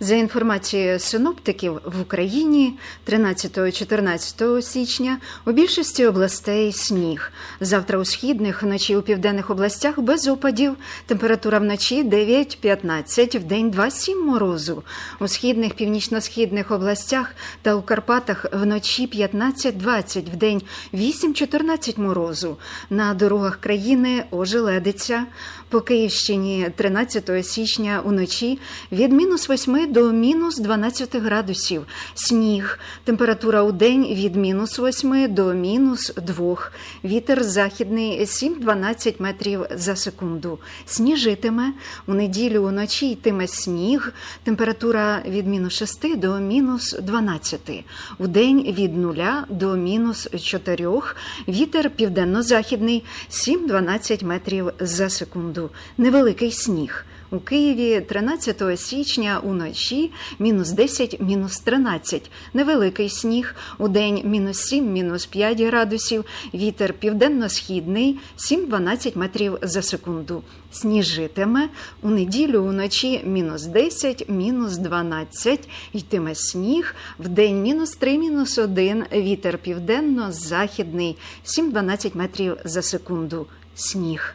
За інформацією синоптиків, в Україні 13-14 січня у більшості областей сніг. Завтра у східних, вночі у південних областях без опадів. Температура вночі 9-15, вдень 2-7 морозу. У східних, північно-східних областях та у Карпатах вночі 15-20, вдень 8-14 морозу. На дорогах країни ожеледиться. По Київщині 13 січня уночі від мінус 8 до мінус 12 градусів. Сніг. Температура у день від мінус 8 до мінус 2. Вітер західний 7-12 метрів за секунду. Сніжитиме. У неділю уночі йтиме сніг. Температура від мінус 6 до мінус 12. У день від 0 до мінус 4. Вітер південно-західний 7-12 метрів за секунду. Невеликий сніг. У Києві 13 січня уночі мінус 10, мінус 13. Невеликий сніг. У день мінус 7, мінус 5 градусів. Вітер південно-східний 7-12 метрів за секунду. Сніжитиме. У неділю уночі мінус 10, мінус 12. Йтиме сніг. В день мінус 3, мінус 1. Вітер південно-західний 7-12 метрів за секунду. Сніг.